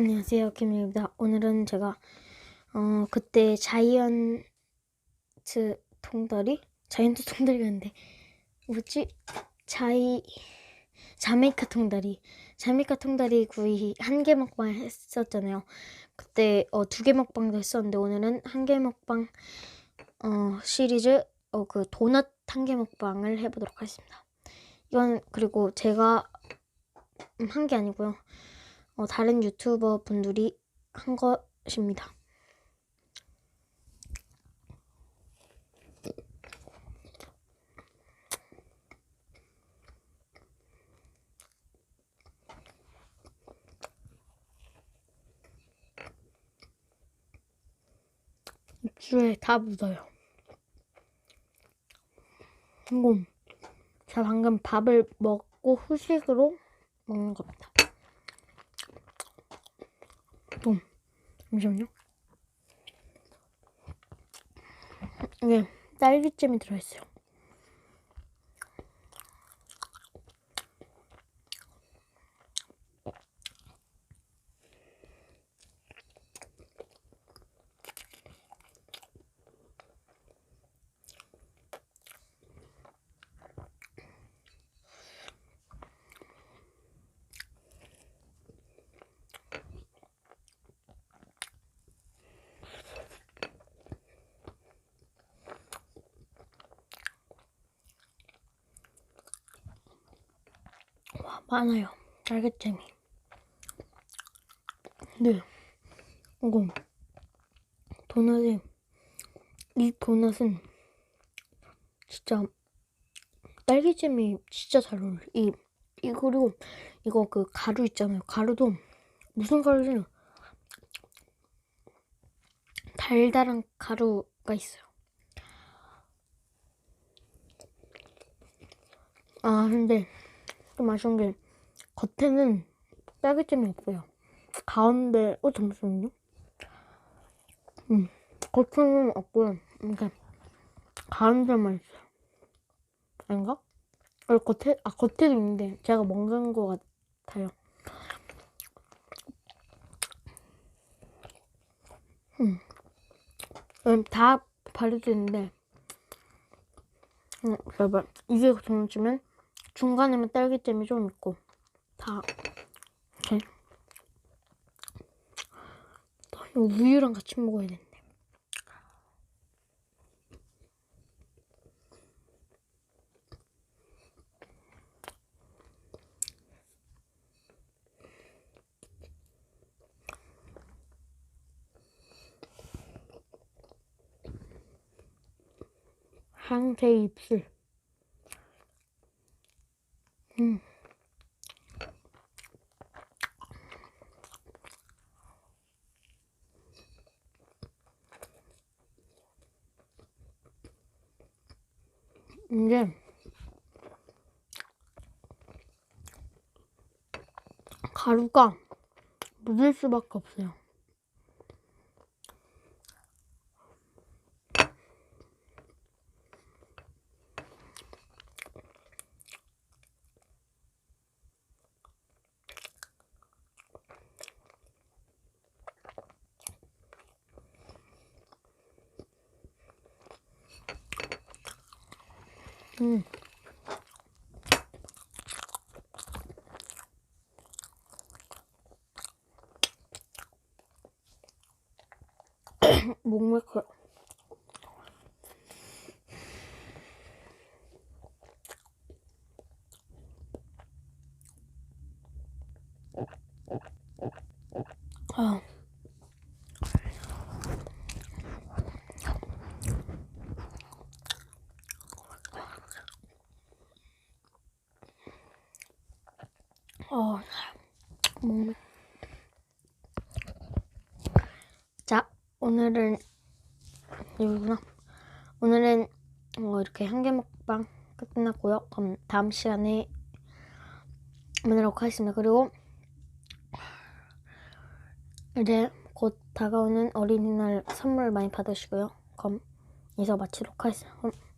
안녕하세요, 김유입니다. 오늘은 제가 어 그때 자이언트 통다리, 자이언트 통다리였는데 뭐지? 자이 자메이카 통다리, 자메이카 통다리 구이 한 개 먹방 했었잖아요. 그때 어 두 개 먹방도 했었는데 오늘은 한 개 먹방 어 시리즈 어 그 도넛 한 개 먹방을 해보도록 하겠습니다. 이건 그리고 제가 한 게 아니고요. 어, 다른 유튜버 분들이 한 것입니다. 입술에 다 묻어요. 이거 제가 방금 밥을 먹고 후식으로 먹는 겁니다. 잠시만요. 이게 딸기잼이 들어있어요. 많아요. 딸기잼이. 네. 이거 도넛이 이 도넛은 진짜 딸기잼이 진짜 잘 어울려. 이, 이 그리고 이거 그 가루 있잖아요. 가루도 무슨 가루지? 달달한 가루가 있어요. 아 근데 좀 아쉬운 게 겉에는 딸기잼이 없어요. 가운데 어 잠시만요. 음 겉에는 없고요. 그러니까 가운데만 있어요. 아닌가? 어, 겉에 아 겉에도 있는데 제가 먹은 것 같아요. 음, 음, 다 바르도 있는데 음, 봐봐 이게 정치면 중간에만 딸기잼이 좀 있고 다 이렇게. 또 이거 우유랑 같이 먹어야 되는데. 항제 입술 음. 이게 가루가 묻을 수밖에 없어요. 음. 목맥혀. 아. 자, 오늘은 여기구나. 오늘은 어, 이렇게 한개 먹방 끝났고요. 그럼 다음 시간에 만나도록 하겠습니다. 그리고 이제 곧 다가오는 어린이날 선물 많이 받으시고요. 그럼 이서 마치도록 하겠습니다.